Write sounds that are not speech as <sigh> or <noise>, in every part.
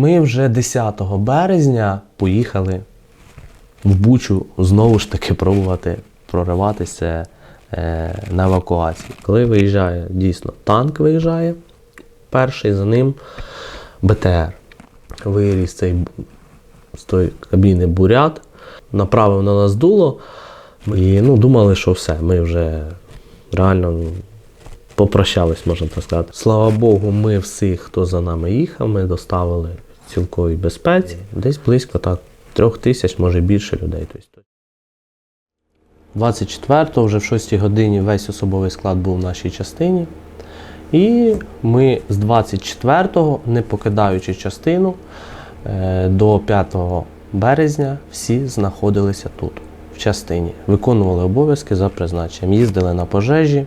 ми вже 10 березня поїхали в Бучу знову ж таки пробувати прориватися е, на евакуації. Коли виїжджає дійсно танк виїжджає, перший за ним БТР. Виріс цей з тої кабіни бурят, направив на нас дуло. І ну, думали, що все, ми вже реально ну, попрощались, можна так сказати. Слава Богу, ми всіх, хто за нами їхав, ми доставили цілковій безпеці. Десь близько так трьох тисяч, може більше людей. Тобто. 24-го, вже в 6 годині весь особовий склад був в нашій частині. І ми з 24-го, не покидаючи частину, е, до 5 березня всі знаходилися тут, в частині. Виконували обов'язки за призначенням. Їздили на пожежі,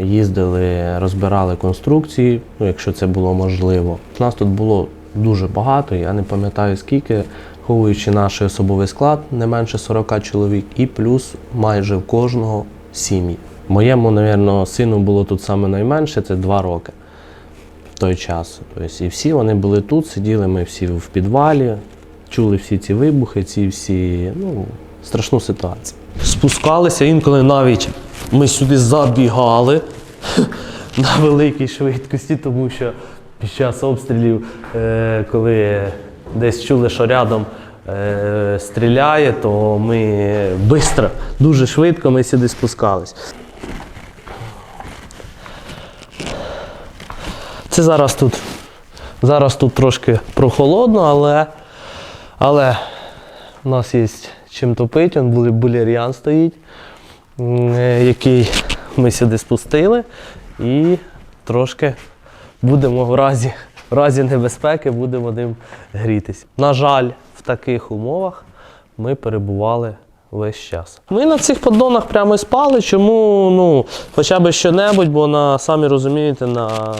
їздили, розбирали конструкції, ну, якщо це було можливо. Нас тут було дуже багато, я не пам'ятаю скільки, ховуючи наш особовий склад, не менше 40 чоловік, і плюс майже в кожного сім'ї. Моєму, мабуть, сину було тут саме найменше, це 2 роки в той час. Тобто, і всі вони були тут, сиділи ми всі в підвалі, чули всі ці вибухи, ці всі, ну, страшну ситуацію. Спускалися інколи навіть ми сюди забігали <laughs> на великій швидкості, тому що під час обстрілів, е, коли десь чули, що рядом е, стріляє, то ми швидко, дуже швидко ми сюди спускались. Це зараз тут, зараз тут трошки прохолодно, але, але у нас є чим топити. Були булер'ян стоїть, який ми сюди спустили. І трошки будемо в разі, в разі небезпеки будемо ним грітись. На жаль, в таких умовах ми перебували весь час. Ми на цих поддонах прямо і спали. Чому ну, хоча б що-небудь, бо на самі розумієте, на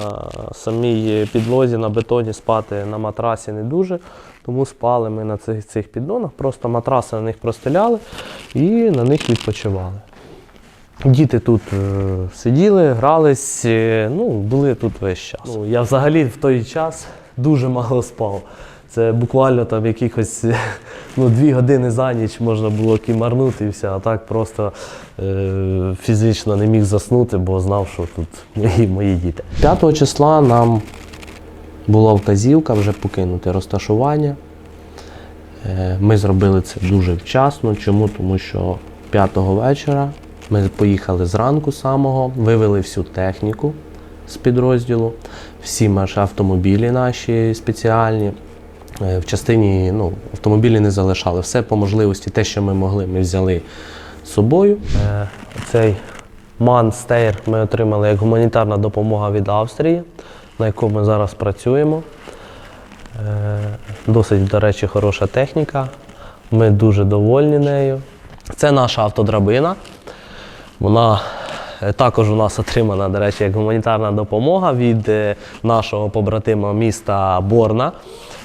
самій підлозі, на бетоні спати на матрасі не дуже. Тому спали ми на цих, цих піддонах, просто матраси на них простеляли і на них відпочивали. Діти тут е, сиділи, грались, е, ну, були тут весь час. Ну, я взагалі в той час дуже мало спав. Це буквально там якихось <laughs> ну, дві години за ніч можна було кімарнути і все, а так просто е, фізично не міг заснути, бо знав, що тут <laughs> мої, мої діти. 5 числа нам була вказівка вже покинути розташування. Е, Ми зробили це дуже вчасно. Чому? Тому що 5-го вечора ми поїхали зранку самого, вивели всю техніку з підрозділу, всі наші автомобілі наші спеціальні. Е, В частині ну, автомобілі не залишали. Все по можливості, те, що ми могли, ми взяли з собою. Е, Цей Манстейр ми отримали як гуманітарна допомога від Австрії, на яку ми зараз працюємо. Е, Досить, до речі, хороша техніка. Ми дуже довольні нею. Це наша автодрабина. Вона е, також у нас отримана, до речі, як гуманітарна допомога від е, нашого побратима міста Борна.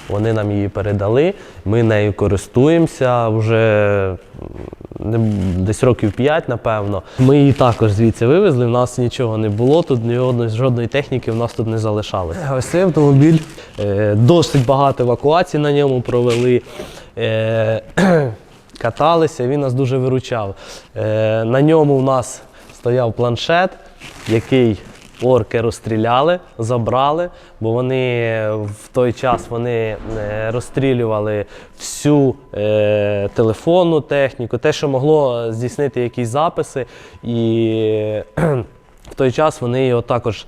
Вони нам її передали. Ми нею користуємося вже десь років 5, напевно. Ми її також звідси вивезли. У нас нічого не було, тут ні одної жодної техніки в нас тут не залишалося. Ось цей автомобіль е, досить багато евакуацій на ньому провели. <clears throat> Каталися, він нас дуже виручав. Е, на ньому в нас стояв планшет, який орки розстріляли, забрали, бо вони в той час вони е, розстрілювали всю е, телефонну техніку, те, що могло здійснити якісь записи. І в той час вони його також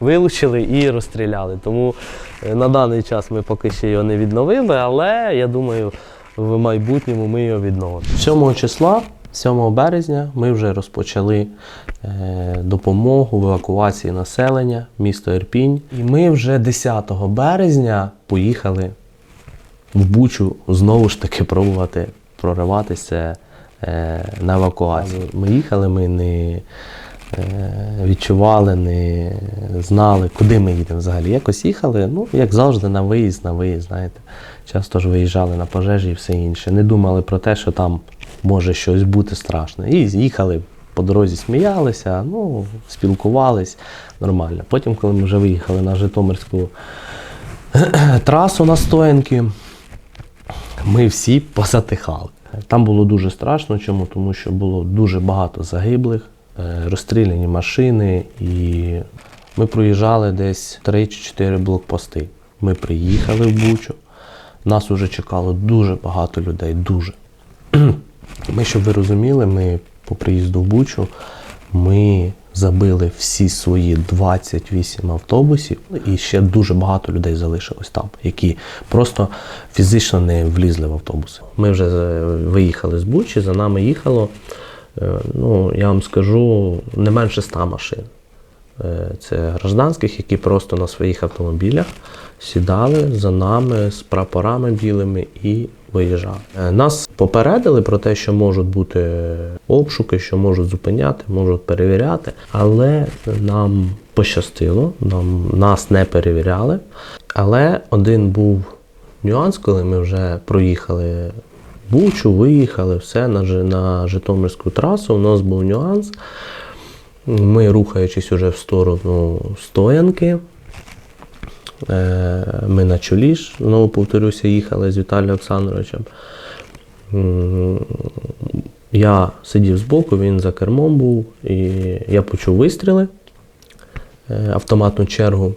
вилучили і розстріляли. Тому на даний час ми поки ще його не відновили, але я думаю, в майбутньому ми його відновимо. 7 числа, 7 березня, ми вже розпочали е, допомогу в евакуації населення, місто Ірпінь. І ми вже 10 березня поїхали в Бучу знову ж таки пробувати прориватися е, на евакуацію. Ми їхали, ми не відчували, не знали, куди ми їдемо взагалі. Якось їхали, ну, як завжди, на виїзд, на виїзд, знаєте. Часто ж виїжджали на пожежі і все інше. Не думали про те, що там може щось бути страшне. І їхали по дорозі, сміялися, ну, спілкувались нормально. Потім, коли ми вже виїхали на Житомирську <clears throat> трасу на стоянки, ми всі позатихали. Там було дуже страшно. Чому? Тому що було дуже багато загиблих, е, розстріляні машини, і ми проїжджали десь 3 чи 4 блокпости. Ми приїхали в Бучу. Нас уже чекало дуже багато людей, дуже. <clears throat> Ми, щоб ви розуміли, ми по приїзду в Бучу ми забили всі свої 28 автобусів, і ще дуже багато людей залишилось там, які просто фізично не влізли в автобуси. Ми вже е, виїхали з Бучі, за нами їхало, е, ну, я вам скажу, не менше ста машин. Е, Це гражданських, які просто на своїх автомобілях сідали за нами з прапорами білими і виїжджали. Е, Нас попередили про те, що можуть бути обшуки, що можуть зупиняти, можуть перевіряти, але нам пощастило, нам, нас не перевіряли. Але один був нюанс, коли ми вже проїхали Бучу, виїхали, все на, на Житомирську трасу. У нас був нюанс. Ми, рухаючись уже в сторону стоянки, е, ми на чолі ж, знову повторюся, їхали з Віталієм Олександровичем. Я сидів збоку, він за кермом був, і я почув вистріли, е, автоматну чергу.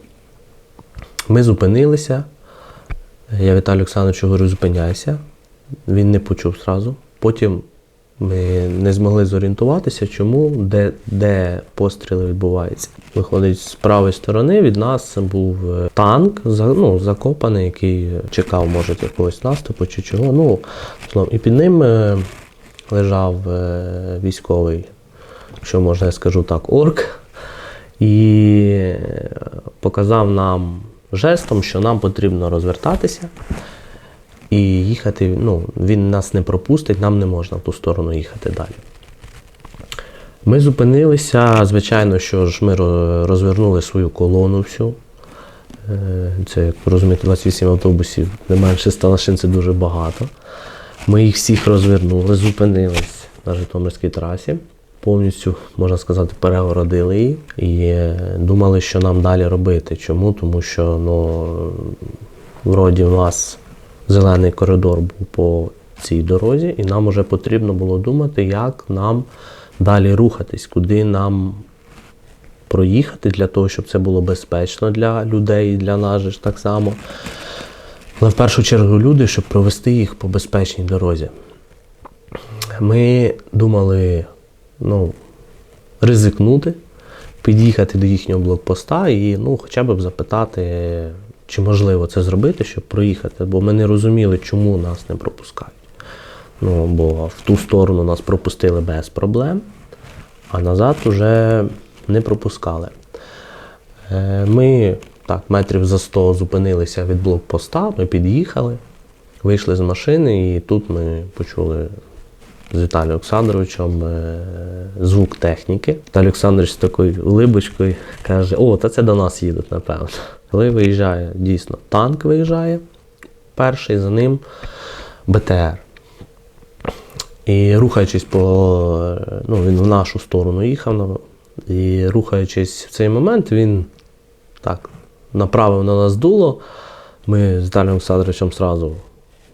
Ми зупинилися. Я Віталію Олександровичу говорю, зупиняйся. Він не почув зразу. Потім ми не змогли зорієнтуватися, чому, де, де постріли відбуваються. Виходить, з правої сторони від нас був е, танк, ну, закопаний, який чекав, може, якогось наступу чи чого. Ну, і під ним е, лежав е, військовий, що можна я скажу так, орк, і показав нам жестом, що нам потрібно розвертатися. І їхати, ну, він нас не пропустить, нам не можна в ту сторону їхати далі. Ми зупинилися, звичайно, що ж ми розвернули свою колону всю. Е, Це, як ви розумієте, 28 автобусів, не менше 100 машин це дуже багато. Ми їх всіх розвернули, зупинились на Житомирській трасі. Повністю, можна сказати, перегородили її і е, думали, що нам далі робити. Чому? Тому що ну, вроді у нас зелений коридор був по цій дорозі, і нам вже потрібно було думати, як нам далі рухатись, куди нам проїхати для того, щоб це було безпечно для людей і для нас ж так само. Але в першу чергу люди, щоб провести їх по безпечній дорозі. Ми думали ну, ризикнути, під'їхати до їхнього блокпоста і ну, хоча б запитати, чи можливо це зробити, щоб проїхати. Бо ми не розуміли, чому нас не пропускають. Ну, бо в ту сторону нас пропустили без проблем, а назад вже не пропускали. Е, Ми так, метрів за 100 зупинилися від блокпоста, ми під'їхали, вийшли з машини, і тут ми почули з Віталієм Олександровичем е, звук техніки. Віталій Олександрович з такою улибочкою каже: О, та це до нас їдуть, напевно. Коли виїжджає, дійсно, танк виїжджає, перший за ним БТР. І рухаючись по. Ну, він в нашу сторону їхав. І рухаючись в цей момент, він так направив на нас дуло. Ми з Віталієм Олександровичем сразу,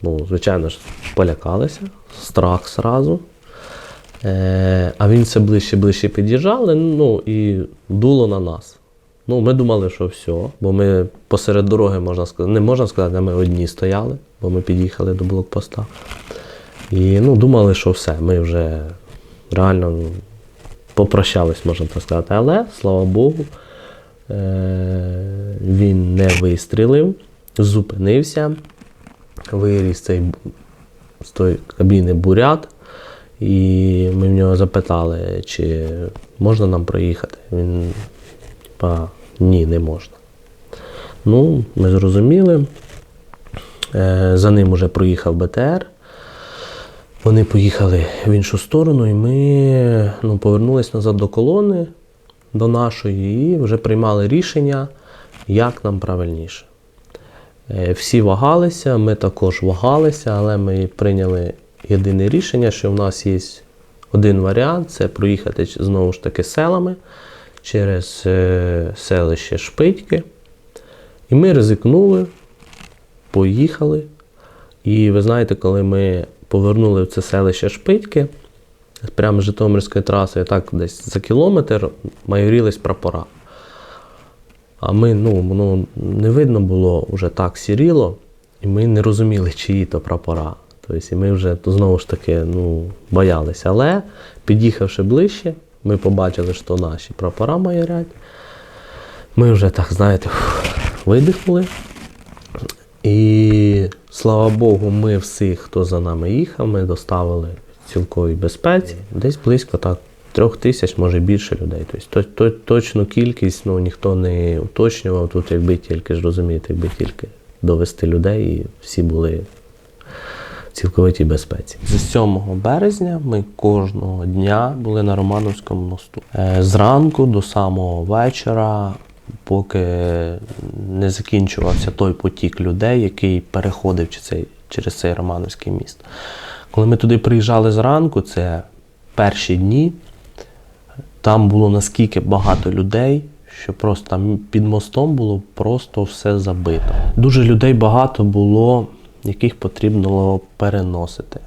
ну, звичайно ж, полякалися, страх сразу. Е, а він все ближче ближче під'їжджали, ну і дуло на нас. Ну, ми думали, що все, бо ми посеред дороги, можна сказати, не можна сказати, ми одні стояли, бо ми під'їхали до блокпоста. І ну, думали, що все, ми вже реально ну, попрощались, можна так сказати. Але, слава Богу, е- він не вистрілив, зупинився, виріс цей з тої кабіни бурят. І ми в нього запитали, чи можна нам проїхати. Він типа, ні, не можна. Ну, ми зрозуміли. Е, За ним уже проїхав БТР. Вони поїхали в іншу сторону, і ми ну, повернулись назад до колони, до нашої, і вже приймали рішення, як нам правильніше. Е, Всі вагалися, ми також вагалися, але ми прийняли єдине рішення, що в нас є один варіант це проїхати знову ж таки селами через е, селище Шпитьки. І ми ризикнули, поїхали. І ви знаєте, коли ми повернули в це селище Шпитьки, прямо з Житомирської траси, так десь за кілометр майорілись прапора. А ми, ну, воно не видно було вже так сіріло, і ми не розуміли, чиї то прапора. Тобто, і ми вже то, знову ж таки ну, боялися. Але під'їхавши ближче, ми побачили, що наші прапора майорять. Ми вже так, знаєте, видихнули. І слава Богу, ми всіх, хто за нами їхав, ми доставили цілковій безпеці. Десь близько так трьох тисяч, може більше людей. Тобто то, то, точну кількість ну, ніхто не уточнював. Тут якби тільки ж розумієте, якби тільки довести людей, і всі були в цілковитій безпеці. З 7 березня ми кожного дня були на Романовському мосту. Е, Зранку до самого вечора, поки не закінчувався той потік людей, який переходив через цей Романовський міст. Коли ми туди приїжджали зранку, це перші дні, там було наскільки багато людей, що просто там під мостом було просто все забито. Дуже людей багато було, яких потрібно переносити,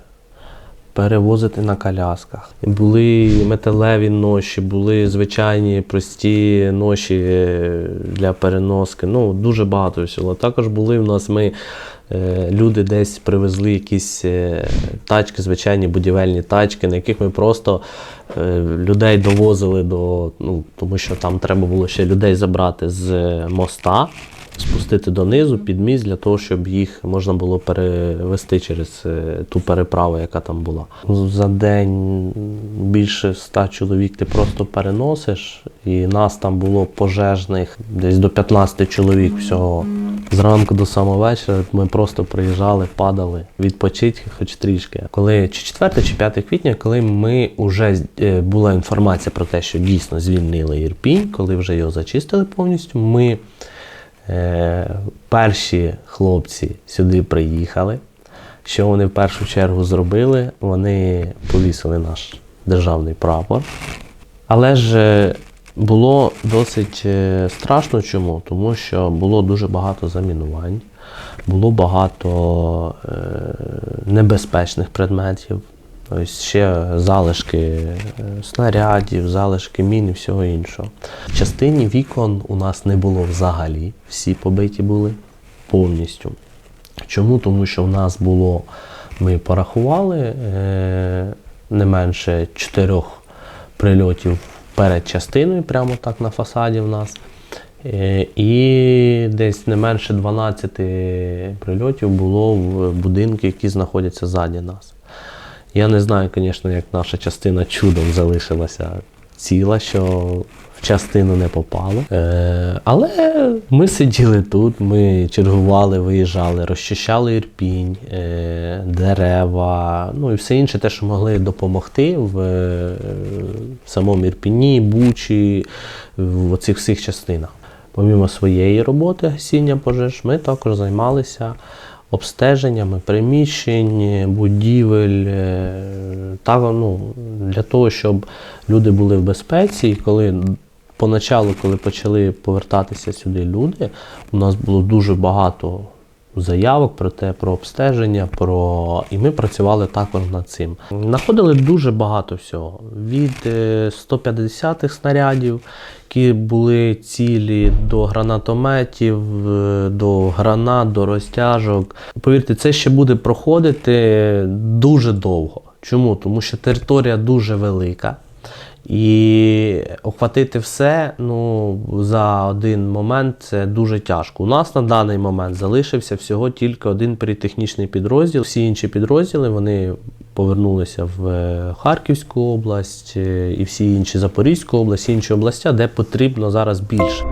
перевозити на колясках. Були металеві ноші, були звичайні прості ноші е, для переноски. Ну, дуже багато всього. Також були в нас ми. е, Люди десь привезли якісь е, тачки, звичайні будівельні тачки, на яких ми просто людей довозили до. Ну, тому що там треба було ще людей забрати з моста, спустити донизу під міст для того, щоб їх можна було перевести через е, ту переправу, яка там була. За день більше ста чоловік ти просто переносиш, і нас там було пожежних десь до 15 чоловік всього. Зранку до самого вечора ми просто приїжджали, падали, відпочити хоч трішки. Коли чи 4 чи 5 квітня, коли ми вже е, була інформація про те, що дійсно звільнили Ірпінь, коли вже його зачистили повністю, ми перші хлопці сюди приїхали. Що вони в першу чергу зробили? Вони повісили наш державний прапор. Але ж е, було досить е, страшно чому? Тому що було дуже багато замінувань, було багато е, небезпечних предметів, ось ще залишки е, снарядів, залишки мін і всього іншого. В частині вікон у нас не було взагалі, всі побиті були повністю. Чому? Тому що в нас було, ми порахували е, не менше чотирьох прильотів перед частиною, прямо так на фасаді в нас. Е, І десь не менше 12 прильотів було в будинки, які знаходяться ззаді нас. Я не знаю, звісно, як наша частина чудом залишилася ціла, що в частину не попало. Е, але ми сиділи тут, ми чергували, виїжджали, розчищали ірпінь, е, дерева, ну і все інше, те, що могли допомогти в е, самому Ірпіні, Бучі, в оцих всіх частинах. Помімо своєї роботи гасіння пожеж, ми також займалися обстеженнями приміщень, будівель, е, та, ну, для того, щоб люди були в безпеці. І коли поначалу, коли почали повертатися сюди люди, у нас було дуже багато заявок про те, про обстеження, про і ми працювали також над цим. Знаходили дуже багато всього. Від е, 150-х снарядів, які були цілі до гранатометів, е, до гранат, до розтяжок. Повірте, це ще буде проходити дуже довго. Чому? Тому що територія дуже велика. І охватити все ну, за один момент це дуже тяжко. У нас на даний момент залишився всього тільки один політехнічний підрозділ. Всі інші підрозділи вони повернулися в е, Харківську область е, і всі інші Запорізьку область, інші областя, де потрібно зараз більше.